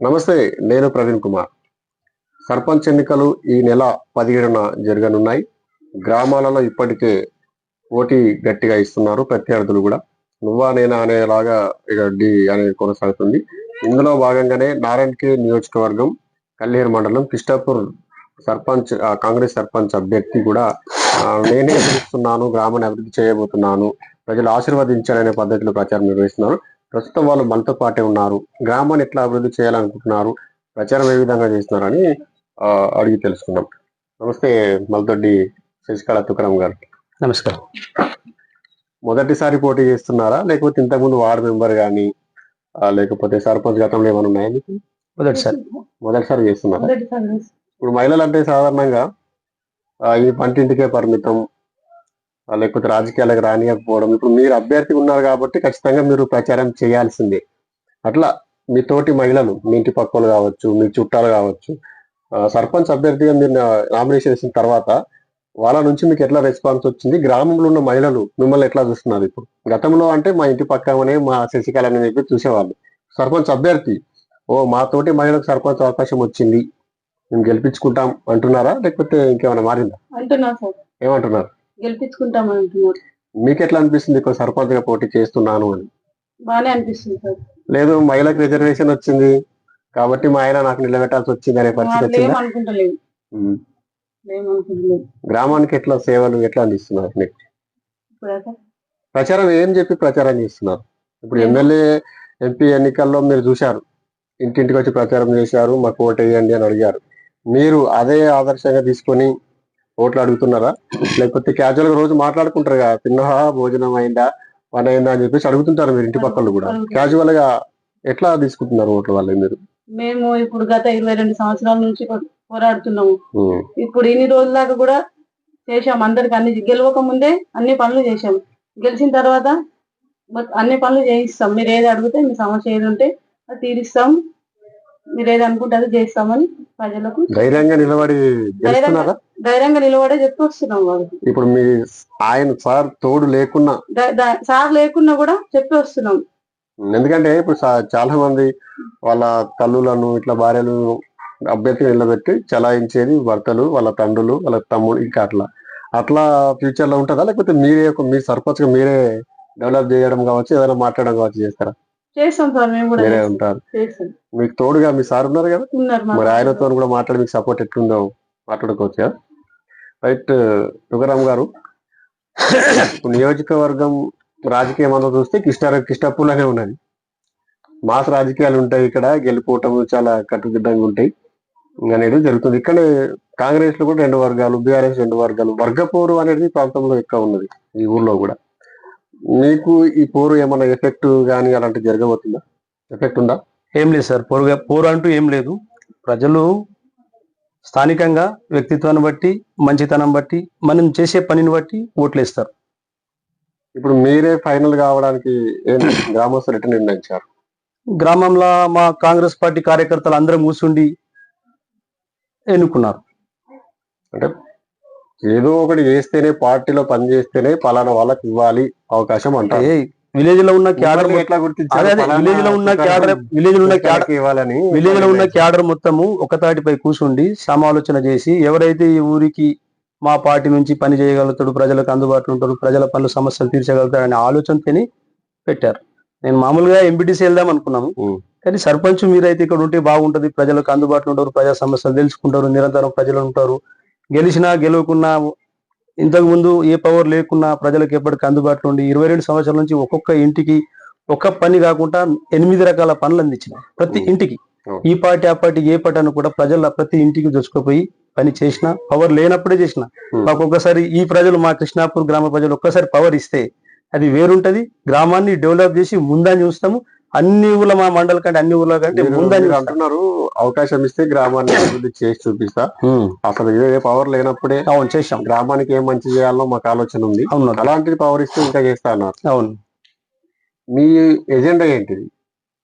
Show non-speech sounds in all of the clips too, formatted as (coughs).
నమస్తే నేను ప్రవీణ్ కుమార్. సర్పంచ్ ఎన్నికలు ఈ నెల పదిహేడున జరగనున్నాయి. గ్రామాలలో ఇప్పటికే పోటీ గట్టిగా ఇస్తున్నారు ప్రత్యర్థులు కూడా. నువ్వా నేనా అనేలాగా ఇక డి అనేది కొనసాగుతుంది. ఇందులో భాగంగానే నారాయణకే నియోజకవర్గం కల్లేరు మండలం కిష్టాపూర్ సర్పంచ్ కాంగ్రెస్ సర్పంచ్ అభ్యర్థి కూడా నేనే గెలుస్తున్నాను గ్రామాన్ని అభివృద్ధి చేయబోతున్నాను ప్రజలు ఆశీర్వదించాలనే పద్ధతిలో ప్రచారం నిర్వహిస్తున్నారు. ప్రస్తుతం వాళ్ళు మనతో పాటే ఉన్నారు. గ్రామాన్ని ఎట్లా అభివృద్ధి చేయాలనుకుంటున్నారు? ప్రచారం ఏ విధంగా చేస్తున్నారని అడిగి తెలుసుకుందాం. నమస్తే మల్దొడ్డి శశికళ తుకరం గారు. నమస్కారం. మొదటిసారి పోటీ చేస్తున్నారా? లేకపోతే ఇంతకుముందు వార్డు మెంబర్ కానీ లేకపోతే సర్పంచ్ గతంలో ఏమైనా ఉన్నాయా మీకు? మొదటిసారి. మొదటిసారి చేస్తున్నారా? ఇప్పుడు మహిళలు అంటే సాధారణంగా ఈ పంటింటికే పరిమితం లేకపోతే రాజకీయాలకు రానియకపోవడం. ఇప్పుడు మీరు అభ్యర్థి ఉన్నారు కాబట్టి ఖచ్చితంగా మీరు ప్రచారం చేయాల్సిందే. అట్లా మీ తోటి మహిళలు మీ ఇంటి పక్కలు కావచ్చు మీ చుట్టాలు కావచ్చు సర్పంచ్ అభ్యర్థిగా మీరు నామినేషన్ చేసిన తర్వాత వాళ్ళ నుంచి మీకు ఎట్లా రెస్పాన్స్ వచ్చింది? గ్రామంలో ఉన్న మహిళలు మిమ్మల్ని ఎట్లా చూస్తున్నారు ఇప్పుడు? గతంలో అంటే మా ఇంటి పక్కనే మా శశికళ అని చెప్పి చూసేవాళ్ళు. సర్పంచ్ అభ్యర్థి ఓ మా తోటి మహిళలకు సర్పంచ్ అవకాశం వచ్చింది. మేము గెలిపించుకుంటాం అంటున్నారా? లేకపోతే ఇంకేమైనా మారిందా? అంటున్నారు సార్. ఏమంటున్నారు? గెలిపించుకుంటామని అంటున్నారు మీకు ఎట్లా అనిపిస్తుంది? సర్పంచ్గా పోటీ చేస్తున్నాను అని. బాగానే అనిపిస్తుంది సార్. లేదు మహిళకు రిజర్వేషన్ వచ్చింది. కాబట్టి మా ఆయన నాకు నిలబెట్టాల్సి వచ్చింది అనే పరిస్థితి వచ్చిందా? ఉమ్. గ్రామానికి ఎట్లా సేవలు ఎట్లా అందిస్తున్నారు మీకు? ఇప్పుడు సార్? ప్రచారం ఏం చెప్పి ప్రచారం చేస్తున్నారు? ఇప్పుడు ఎమ్మెల్యే ఎంపీ ఎన్నికల్లో మీరు చూశారు. ఇంటింటికి వచ్చి ప్రచారం చేశారు. మాకు ఓటు వేయండి అని అడిగారు. మీరు అదే ఆదర్శంగా తీసుకొని ఓట్లు అడుగుతున్నారా? లేకపోతే క్యాజువల్గా రోజు మాట్లాడుకుంటారు కదా తిన్నహా భోజనం అయిందా? పని అయిందా అని చెప్పేసి అడుగుతుంటారు మీరు ఇంటి పక్కలు కూడా. క్యాజువల్గా ఎట్లా తీసుకుంటున్నారు ఓట్ల వల్ల మీరు? మేము ఇప్పుడు గత ఇరవై రెండు సంవత్సరాల నుంచి పోరాడుతున్నాము. ఇప్పుడు ఇన్ని రోజుల దాకా కూడా చేశాం అందరికి అన్ని గెలవక ముందే అన్ని పనులు చేశాం గెలిచిన తర్వాత అన్ని పనులు చేయిస్తాం. మీరు ఏది అడిగితే మీ సమస్య ఏది ఉంటే అది తీరుస్తాం. మీరు ఏది అనుకుంటే అది చేస్తామని ప్రజలకు ధైర్యంగా నిలబడి గెలుస్తున్నారా? ధైర్యంగా నిలబడే చెప్పి వస్తున్నాం వాళ్ళకి ఇప్పుడు మీ ఆయన సార్ తోడు లేకున్నా ద- ద- సార్ లేకున్నా కూడా చెప్పి వస్తున్నాం ఎందుకంటే ఇప్పుడు చాలా మంది వాళ్ళ తల్లులను ఇట్లా భార్యలు అభ్యర్థి నిలబెట్టి చలాయించేది భర్తలు వాళ్ళ తండ్రులు వాళ్ళ తమ్ముడు ఇంకా అట్లా. అట్లా ఫ్యూచర్లో ఉంటుందా? లేకపోతే మీరే ఒక- మీ సర్పంచ్గా మీరే డెవలప్ చేయడం కావచ్చు ఏదైనా మాట్లాడడం కావచ్చు చేస్తారా? చేస్తాం సార్ మేము కూడా మీరే చేస్తాం. ఉంటారు. చేస్తాం. మీకు తోడుగా మీ సార్ ఉన్నారు కదా? ఉన్నారు మా మరి ఆయనతో కూడా మాట్లాడి మీకు సపోర్ట్ ఎట్లుందో మాట్లాడుకోవచ్చు రైట్ తుకారాం గారు ఇప్పుడు నియోజకవర్గం రాజకీయం అంతా చూస్తే కిష్ట కిష్టపూలనే ఉన్నది. మాస్ రాజకీయాలు ఉంటాయి ఇక్కడ గెలుపోవటం చాలా కట్టుదిడ్డంగా ఉంటాయి. అనేది జరుగుతుంది. ఇక్కడే కాంగ్రెస్లో కూడా రెండు వర్గాలు బీఆర్ఎస్ రెండు వర్గాలు వర్గ పోరు అనేది ప్రాంతంలో ఎక్కువ ఉన్నది ఈ ఊర్లో కూడా. మీకు ఈ పోరు ఏమైనా ఎఫెక్ట్ కానీ అలాంటి జరగబోతుందా? ఎఫెక్ట్ ఉందా? ఏం లేదు సార్. పోరుగా పోరు అంటూ ఏం లేదు. ప్రజలు స్థానికంగా వ్యక్తిత్వాన్ని బట్టి మంచితనం బట్టి మనం చేసే పనిని బట్టి ఓట్లు వేస్తారు ఇప్పుడు మీరే ఫైనల్ కావడానికి (clears throat) గ్రామస్తులు ఎట్లా నిర్ణయించారు? గ్రామంలో మా కాంగ్రెస్ పార్టీ కార్యకర్తలు అందరం కూర్చుండి ఎన్నుకున్నారు. అంటే ఏదో ఒకటి చేస్తేనే పార్టీలో పని చేస్తేనే పలానా వాళ్ళకి ఇవ్వాలి అవకాశం అంటారు. ఏ విలేజ్లో ఉన్న క్యాడర్ ఎట్లా గుర్తించారు? విలేజ్లో ఉన్న క్యాడర్ విలేజ్లో ఉన్న క్యాడర్ ఇవ్వాలని విలేజ్లో ఉన్న క్యాడర్ మొత్తము ఒక తాటిపై కూర్చుండి సమాలోచన చేసి ఎవరైతే ఈ ఊరికి మా పార్టీ నుంచి పని చేయగలుగుతాడు ప్రజలకు అందుబాటులో ఉంటాడు ప్రజల పనుల సమస్యలు తీర్చగలుగుతాడు అనే ఆలోచనతోని పెట్టారు. నేను మామూలుగా ఎంపీటీసీ వెళ్దాం అనుకున్నాము. కానీ సర్పంచ్ మీరైతే ఇక్కడ ఉంటే బాగుంటది. ప్రజలకు అందుబాటులో ఉంటారు ప్రజా సమస్యలు తెలుసుకుంటారు నిరంతరం ప్రజలు ఉంటారు. గెలిచినా గెలవకున్నా ఇంతకు ముందు ఏ పవర్ లేకున్నా ప్రజలకు ఎప్పటికీ అందుబాటులో ఉండి ఇరవై రెండు సంవత్సరాల నుంచి ఒక్కొక్క ఇంటికి ఒక్క పని కాకుండా ఎనిమిది రకాల పనులు అందించిన ప్రతి. ఇంటికి. ఈ పార్టీ ఆ పార్టీ ఏ పార్టీ అని కూడా ప్రజల ప్రతి ఇంటికి దొచ్చుకుపోయి పని చేసిన పవర్ లేనప్పుడే చేసిన. మాకు ఒక్కసారి ఈ ప్రజలు మా కృష్ణాపూర్ గ్రామ ప్రజలు ఒక్కసారి పవర్ ఇస్తే అది వేరుంటది గ్రామాన్ని డెవలప్ చేసి ముందని చూస్తాము అన్ని ఊర్ల మా మండల కంటే అన్ని ఊర్ల కంటే ముందని. అంటున్నారు అవకాశం ఇస్తే గ్రామాన్ని అభివృద్ధి చేసి చూపిస్తా. అసలు ఏ పవర్ లేనప్పుడే అవును చేసాం గ్రామానికి ఏం మంచి చేయాలో మాకు ఆలోచన ఉంది. అవును. అలాంటిది పవర్ ఇస్తే ఇంకా చేస్తా అన్నారు. అవును. మీ ఎజెండా ఏంటిది?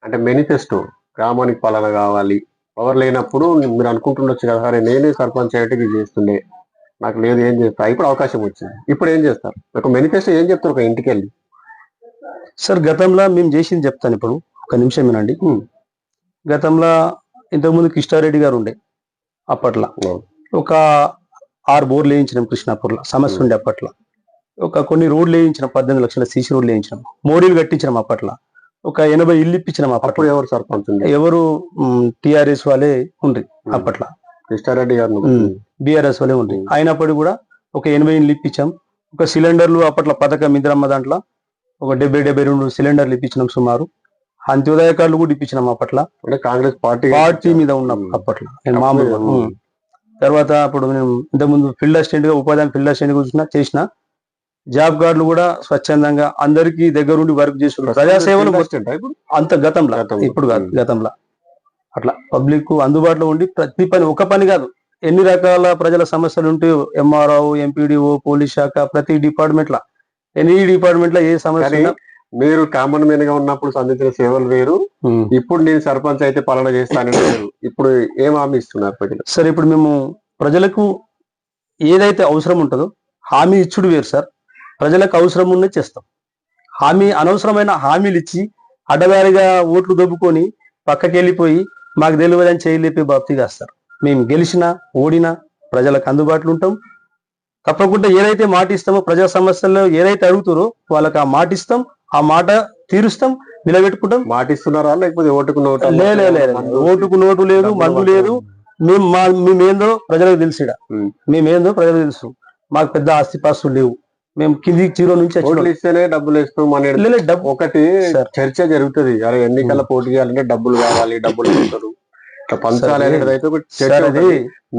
అంటే మేనిఫెస్టో గ్రామానికి పాలన కావాలి. పవర్ లేనప్పుడు మీరు అనుకుంటుండొచ్చు కదా సరే నేనే సర్పంచ్ అయ్యేటి ఇది చేస్తుండే. నాకు లేదు ఏం చేస్తా? ఇప్పుడు అవకాశం వచ్చింది. ఇప్పుడు ఏం చేస్తారు? ఒక మేనిఫెస్టో ఏం చెప్తారు ఒక ఇంటికి వెళ్ళి సార్ గతంలో మేము చేసింది చెప్తాను ఇప్పుడు. ఒక నిమిషం వినండి. గతంలో ఇంతకుముందు కిష్టారెడ్డి గారు ఉండే అప్పట్లో. ఒక ఆరు బోర్లు వేయించినాం కృష్ణాపూర్లో సమస్య ఉండే అప్పట్లో. ఒక కొన్ని రోడ్లు వేయించినాం పద్దెనిమిది లక్షల సీసీ రోడ్లు వేయించినాం. మోడీలు కట్టించినాం అప్పట్లో. ఒక ఎనభై ఇల్లు ఇప్పించినాం అప్పట్లో. అప్పుడు ఎవరు సర్పంచ్ ఎవరు టిఆర్ఎస్ వాళ్ళే ఉండ్రి అప్పట్లో. కృష్ణారెడ్డి గారు. బీఆర్ఎస్ వాళ్ళే ఉండ్రి. అయినప్పటికీ కూడా ఒక ఎనభై ఇల్లు ఇప్పించాం. ఒక సిలిండర్లు అప్పట్లో పథకం ఇందిరమ్మ దాంట్లో ఒక డెబ్బై డెబ్బై రెండు సిలిండర్లు ఇప్పించినాం సుమారు అంత్యోదయ కార్డులు కూడా ఇప్పించినాం అప్పట్లో అంటే కాంగ్రెస్ పార్టీ పార్టీ మీద ఉన్నాం. అప్పట్లో నేను మామూలుగా. తర్వాత అప్పుడు నేను ఇంతకుముందు ఫీల్డ్ అసిస్టెంట్గా ఉపాధి ఫీల్డ్ అసిస్టెంట్ కూర్చున్నా చేసిన జాబ్ కార్డులు కూడా స్వచ్ఛందంగా అందరికీ దగ్గరుండి వర్క్ చేస్తున్నారు ప్రజాసేవలు? అంత గతంలో. ఇప్పుడు కాదు. గతంలో అట్లా పబ్లిక్ అందుబాటులో ఉండి ప్రతి పని ఒక పని కాదు ఎన్ని రకాల ప్రజల సమస్యలు ఉంటాయో ఎంఆర్ఓ ఎంపీడీఓ పోలీస్ శాఖ ప్రతి డిపార్ట్మెంట్ లా ఎనీ డిపార్ట్మెంట్లో ఏ సమస్య మీరు కామన్ మ్యాన్గా ఉన్నప్పుడు సంధించిన సేవలు వేరు. ఇప్పుడు నేను సర్పంచ్ అయితే పాలన చేస్తానని వేరు. ఇప్పుడు ఏం హామీ ఇస్తున్నారు ప్రజలు సరే ఇప్పుడు మేము ప్రజలకు ఏదైతే అవసరం ఉంటుందో హామీ ఇచ్చుడు వేరు సార్. ప్రజలకు అవసరం ఉన్నది చేస్తాం. హామీ అనవసరమైన హామీలు ఇచ్చి అడ్డదారిగా ఓట్లు దొబ్బుకొని పక్కకి వెళ్ళిపోయి మాకు తెలియదని చేయలేపే బాప్తి కాస్తారు మేము గెలిచినా ఓడినా ప్రజలకు అందుబాటులో ఉంటాం. తప్పకుండా ఏదైతే మాట ఇస్తామో ప్రజా సమస్యల్లో ఏదైతే అడుగుతారో వాళ్ళకి ఆ మాట ఇస్తాం ఆ మాట తీరుస్తాం నిలబెట్టుకుంటాం. మాట ఇస్తున్నారా లేకపోతే ఓటుకు నోటు లే లే లే, లే. ఓటుకు నోటు లేదు మందు లేదు. మేము మా మేమేందో ప్రజలకు తెలుసుడా. మేమేందో ప్రజలకు తెలుసు. మాకు పెద్ద ఆస్తిపాస్తులు లేవు. మేము కింది జీరో నుంచి. ఇస్తేనే డబ్బులు ఇస్తాం అనేది ఒకటి. చర్చ జరుగుతుంది. అరే ఎన్నికల పోటీ చేయాలంటే డబ్బులు కావాలి డబ్బులు (coughs) ఇస్తారు పంచాలి అనేది.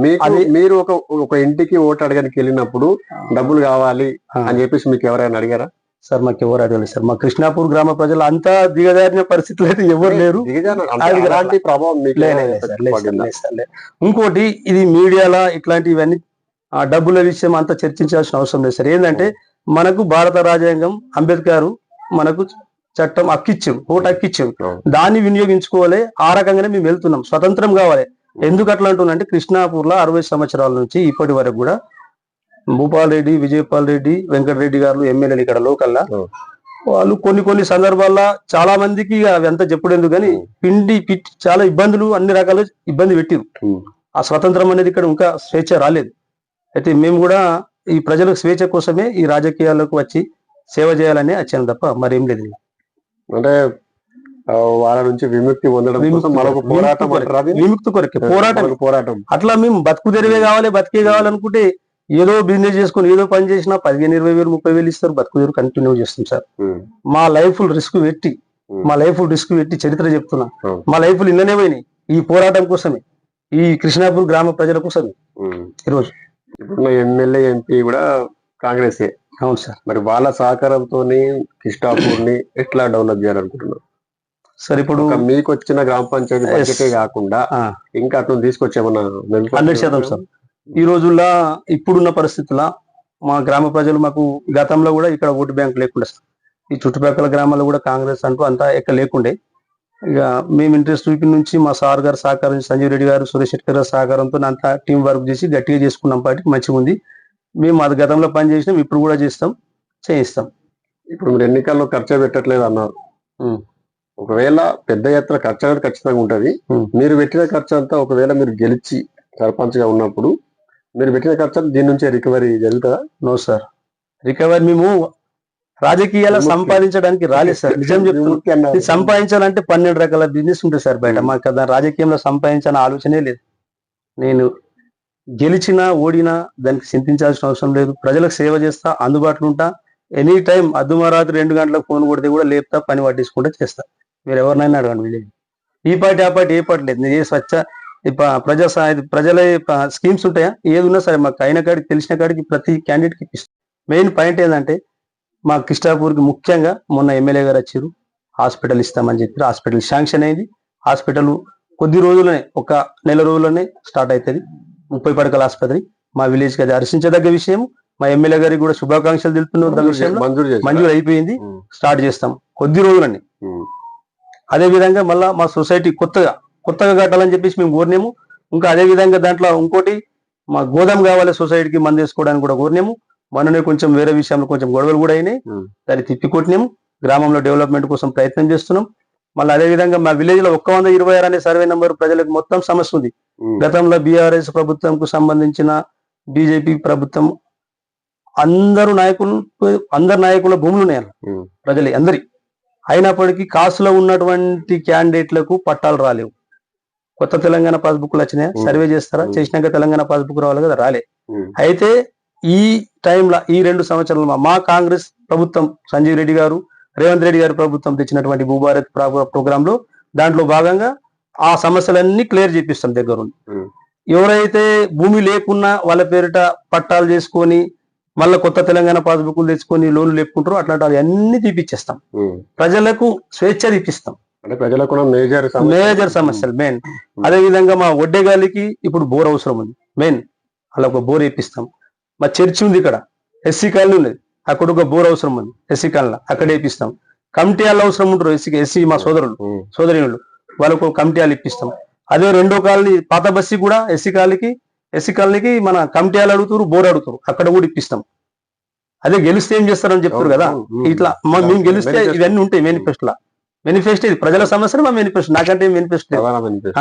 మీకు మీరు ఒక ఒక ఇంటికి ఓటు అడగడానికి వెళ్ళినప్పుడు డబ్బులు కావాలి అని చెప్పేసి మీకు ఎవరైనా అడిగారా? సార్ మాకు ఎవరు అడగలేదు సార్. మా కృష్ణాపూర్ గ్రామ ప్రజలు అంతా దిగజారిన పరిస్థితులు అయితే ఎవరు లేరు. అలాంటి ప్రభావం. ఇంకోటి ఇది మీడియాలో ఇట్లాంటి ఇవన్నీ ఆ డబ్బుల విషయం అంతా చర్చించాల్సిన అవసరం లేదు సార్. ఏంటంటే మనకు భారత రాజ్యాంగం అంబేద్కర్ మనకు చట్టం అక్కిచ్చాం ఓటు అక్కిచ్చాం అవును. దాన్ని వినియోగించుకోవాలి ఆ రకంగానే మేము వెళ్తున్నాం. స్వతంత్రం కావాలి. ఎందుకు అట్లా అంటున్నా కృష్ణాపూర్లో అరవై సంవత్సరాల నుంచి ఇప్పటి వరకు కూడా భూపాల్ రెడ్డి విజయపాల్ రెడ్డి వెంకటరెడ్డి గారు ఎమ్మెల్యేలు ఇక్కడ లోకల్లా. వాళ్ళు కొన్ని కొన్ని సందర్భాల్లో చాలా మందికి ఇక అవి అంతా చెప్పుడు ఎందుకు కానీ పిండి పిట్టి చాలా ఇబ్బందులు అన్ని రకాల ఇబ్బంది పెట్టిరు. ఆ స్వతంత్రం అనేది ఇక్కడ ఇంకా స్వేచ్ఛ రాలేదు. అయితే మేము కూడా ఈ ప్రజలకు స్వేచ్ఛ కోసమే ఈ రాజకీయాలకు వచ్చి సేవ చేయాలని వచ్చాను తప్ప మరేం లేదు. అంటే వాళ్ళ నుంచి విముక్తి పొందడం కోసం మరొక. పోరాటం విముక్తి అంటారా అది? విముక్తి కొరకే పోరాటం పోరాటం అట్లా మేము బతుకు తెరివే కావాలి బతికే కావాలనుకుంటే ఏదో బిజినెస్ చేసుకుని ఏదో పని చేసినా పదిహేను ఇరవై వేలు ముప్పై వేలు ఇస్తారు బతుకు తెరువు కంటిన్యూ చేస్తాం సార్. మా లైఫ్ రిస్క్ పెట్టి. మా లైఫ్ రిస్క్ పెట్టి చరిత్ర చెప్తున్నా. మా లైఫ్ ఇన్ననే పోయినాయి ఈ పోరాటం కోసమే ఈ కృష్ణాపూర్ గ్రామ ప్రజల కోసమే. ఈరోజు ఇప్పుడున్న ఎమ్మెల్యే ఎంపీ కూడా కాంగ్రెస్ అవును సార్. మరి వాళ్ళ సహకారంతో కిష్టాపూర్ని ఎట్లా డెవలప్ చేయాలనుకుంటున్నారు? సార్ ఇప్పుడు మీకు వచ్చిన గ్రామ పంచాయతీ. బడ్జెటే కాకుండా ఇంకా అటు తీసుకొచ్చేమన్నా హండ్రెడ్ శాతం సార్. ఈ రోజుల్లో ఇప్పుడున్న పరిస్థితుల్లో మా గ్రామ ప్రజలు మాకు గతంలో కూడా ఇక్కడ ఓటు బ్యాంక్ లేకుండా సార్. ఈ చుట్టుపక్కల గ్రామాల్లో కూడా కాంగ్రెస్ అంటూ అంతా ఎక్క లేకుండే. ఇక మేము ఇంట్రెస్ట్ చూపి నుంచి మా సార్ గారు సహకారం సంజీవ్ రెడ్డి గారు సురేష్ శెట్టి గారు సహకారంతో అంతా టీం వర్క్ చేసి గట్టిగా చేసుకున్నాం పాటికి మంచిగా ఉంది మేము అది గతంలో పని చేసినాం ఇప్పుడు కూడా చేస్తాం చేయిస్తాం. ఇప్పుడు మీరు ఎన్నికల్లో ఖర్చు పెట్టట్లేదు అన్నారు. ఒకవేళ పెద్ద ఎత్తున ఖర్చు అనేది ఖచ్చితంగా ఉంటది. మీరు పెట్టిన ఖర్చు అంతా ఒకవేళ మీరు గెలిచి సర్పంచ్గా ఉన్నప్పుడు మీరు పెట్టిన ఖర్చు అంతా దీని నుంచే రికవరీ జరుగుతుందా? No sir. రికవరీ మేము రాజకీయాలు. సంపాదించడానికి రాలేదు సార్. నిజం చెప్తున్నాం. విముక్తి అన్నారు. ఇది సంపాదించాలంటే పన్నెండు రకాల బిజినెస్ ఉంటుంది సార్ బయట. మాకు కదా రాజకీయంలో సంపాదించాలని ఆలోచనే లేదు. నేను గెలిచినా ఓడినా దానికి చింతించాల్సిన అవసరం లేదు. ప్రజలకు సేవ చేస్తా అందుబాటులో ఉంటా. ఎనీ టైం అర్ధమరాత్రి రెండు గంటలకు ఫోన్ కొడితే కూడా లేపుతా పని పట్టించుకుంటా చేస్తా. మీరు ఎవరినైనా అడగండి విలేజ్. ఈ పార్టీ ఆ పార్టీ ఏ పార్టీ లేదు. నేను ఏ స్వచ్ఛ ప్రజా సా- ప్రజల స్కీమ్స్ ఉంటాయా? ఏది ఉన్నా సరే మాకు అయిన కాడికి తెలిసిన కాడికి ప్రతి క్యాండిడేట్కి ఇస్తాం. మెయిన్ పాయింట్ ఏంటంటే మా కిష్టాపూర్కి ముఖ్యంగా మొన్న ఎమ్మెల్యే గారు వచ్చారు హాస్పిటల్ ఇస్తామని చెప్పి హాస్పిటల్ శాంక్షన్ అయింది. హాస్పిటల్ కొద్ది రోజులనే ఒక నెల రోజుల్లోనే స్టార్ట్ అవుతుంది. ముప్పై పడకల ఆసుపత్రి. మా విలేజ్కి అది హర్షించదగ్గ విషయం మా ఎమ్మెల్యే గారికి కూడా శుభాకాంక్షలు తెలుపుతున్న మంజూరు అయిపోయింది. స్టార్ట్ చేస్తాం. కొద్ది రోజులని ఉమ్. అదే విధంగా మళ్ళా మా సొసైటీ కొత్తగా కొత్తగా కట్టాలని చెప్పేసి మేము కోరినాము. ఇంకా అదే విధంగా దాంట్లో ఇంకోటి మా గోదాం కావాలి సొసైటీకి మంది వేసుకోవడానికి కూడా కోరినాము. మననే కొంచెం వేరే విషయంలో కొంచెం గొడవలు కూడా అయినాయి. దాన్ని తిప్పికొట్టినాము గ్రామంలో డెవలప్మెంట్ కోసం ప్రయత్నం చేస్తున్నాం. మళ్ళీ అదే విధంగా మా విలేజ్లో ఒక్క వంద ఇరవై ఆరు అనే సర్వే నెంబర్ ప్రజలకు మొత్తం సమస్య ఉంది. గతంలో బీఆర్ఎస్ ప్రభుత్వంకు సంబంధించిన బీజేపీ ప్రభుత్వం అందరు నాయకులు అందరు నాయకుల భూములు ఉన్నాయి ప్రజలు అందరి. అయినప్పటికీ కాసులో ఉన్నటువంటి క్యాండిడేట్లకు పట్టాలు రాలేవు. కొత్త తెలంగాణ పాస్బుక్లు వచ్చినాయి. సర్వే చేస్తారా. చేసినాక తెలంగాణ పాస్బుక్ రావాలి కదా? రాలే. అయితే ఈ టైంలో ఈ రెండు సంవత్సరాలు మా కాంగ్రెస్ ప్రభుత్వం సంజీవ్ రెడ్డి గారు రేవంత్ రెడ్డి గారు ప్రభుత్వం తెచ్చినటువంటి భూభారత్ ప్రోగ్రామ్లో దాంట్లో భాగంగా ఆ సమస్యలన్నీ క్లియర్ చేపిస్తాం దగ్గర ఉండి. ఉమ్, ఎవరైతే భూమి లేకున్నా వాళ్ళ పేరిట పట్టాలు చేసుకొని మళ్ళీ కొత్త తెలంగాణ పాస్బుక్లు తెచ్చుకొని లోన్లు లేపుకుంటారో అట్లాంటి అన్ని తీపిచ్చేస్తాం. ప్రజలకు స్వేచ్ఛ తీపిస్తాం. అంటే ప్రజలకు మేజర్ మేజర్ సమస్యలు మెయిన్. అదే విధంగా మా ఒడ్డేగాలికి ఇప్పుడు బోర్ అవసరం ఉంది మెయిన్. అలా ఒక బోర్ వేపిస్తాం. మా చర్చి ఉంది ఇక్కడ ఎస్సీ కాలనీ ఉన్నది. అక్కడ ఒక బోర్ అవసరం ఉంది. ఎస్సీ కాలనీ అక్కడ వేపిస్తాం కమిటీ వాళ్ళు అవసరం ఉంటారు ఎస్సీ ఎస్సీ మా సోదరులు సోదరినులు వాళ్ళకు కమిటీ వాళ్ళు ఇప్పిస్తాం. అదే రెండో కాలనీ పాత బస్సి కూడా ఎస్సీ కాలనీకి ఎస్సీ కాలనీకి మన కమిటీ వాళ్ళు అడుగుతారు బోర్ అడుగుతారు. అక్కడ కూడా ఇప్పిస్తాం. అదే గెలిస్తే ఏం చేస్తారని చెప్తారు కదా. ఇట్లా మా- మేము గెలిస్తే. ఇవన్నీ ఉంటాయి మేనిఫెస్టోలో మేనిఫెస్టో ఇది. ప్రజల సమస్యలు మా మేనిఫెస్టో నాకంటే మేనిఫెస్టో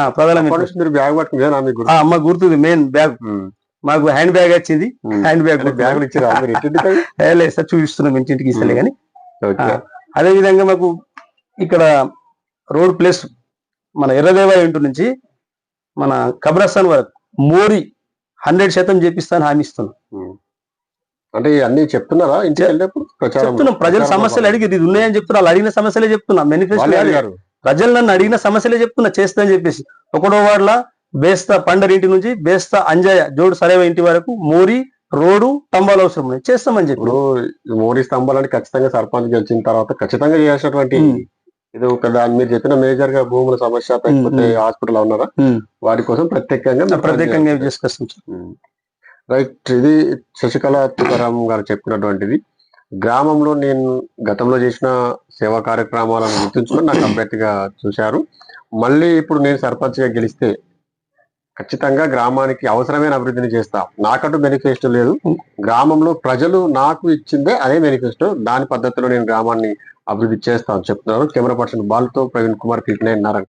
ప్రజల బ్యాగ్ పట్టుకుని అమ్మ గుర్తుంది. మెయిన్ బ్యాగ్ మాకు హ్యాండ్ బ్యాగ్ వచ్చింది. Hand bag? ఏ, లేదు సార్ చూపిస్తున్నాం ఇంటింటికి ఇస్తలే. కానీ ఓకే. అదే విధంగా మాకు ఇక్కడ రోడ్ ప్లేస్ మన ఎర్రదేవ ఇంటి నుంచి మన కబ్రస్థాన్ వరకు మోరీ హండ్రెడ్ శాతం చేపిస్తాను హామీ ఇస్తున్నాం. ఉమ్. అంటే అన్ని చెప్తున్నారా ఇంటికి చెప్తున్నాం. ప్రజల సమస్యలు అడిగి ఇది ఉన్నాయని చెప్తున్నా వాళ్ళు అడిగిన సమస్యలే చెప్తున్నా. మేనిఫెస్టో ప్రజలు నన్ను అడిగిన సమస్యలే చెప్తున్నా. చేస్తా అని చెప్పేసి. ఒకటో వార్ల బేస్తా పండర్ ఇంటి నుంచి బేస్తా అంజయ్య జోడు సరైవ ఇంటి వరకు మోరీ రోడ్డు స్తంభాలు అవసరం ఉన్నాయి చేస్తామని చెప్పి ఇప్పుడు ఈ మోడీ స్తంభాలని ఖచ్చితంగా సర్పంచ్ గెలిచిన తర్వాత ఖచ్చితంగా చేయాల్సినటువంటి ఉమ్. ఇది ఒక దాని మీరు చెప్పిన మేజర్గా భూముల సమస్య లేకపోతే. హాస్పిటల్ ఉన్నారా. వాటి కోసం ప్రత్యేకంగా మీరు ప్రత్యేకంగా. చేసుకొస్తాం. రైట్ ఇది శశికళ తుకారాం గారు చెప్పినటువంటిది గ్రామంలో నేను గతంలో చేసిన సేవా కార్యక్రమాలను గుర్తుంచుకొని నాకు అభ్యర్థిగా చూశారు మళ్ళీ ఇప్పుడు నేను సర్పంచ్గా గెలిస్తే ఖచ్చితంగా గ్రామానికి అవసరమైన అభివృద్ధిని చేస్తా. నాకంటూ మేనిఫెస్టో లేదు. గ్రామంలో ప్రజలు నాకు ఇచ్చిందే అదే మేనిఫెస్టో దాని పద్ధతిలో నేను గ్రామాన్ని అభివృద్ధి చేస్తాను చెప్తున్నారు. కెమెరా పర్సన్ బాల్తో ప్రవీణ్ కుమార్ కిట్ నారాయణ.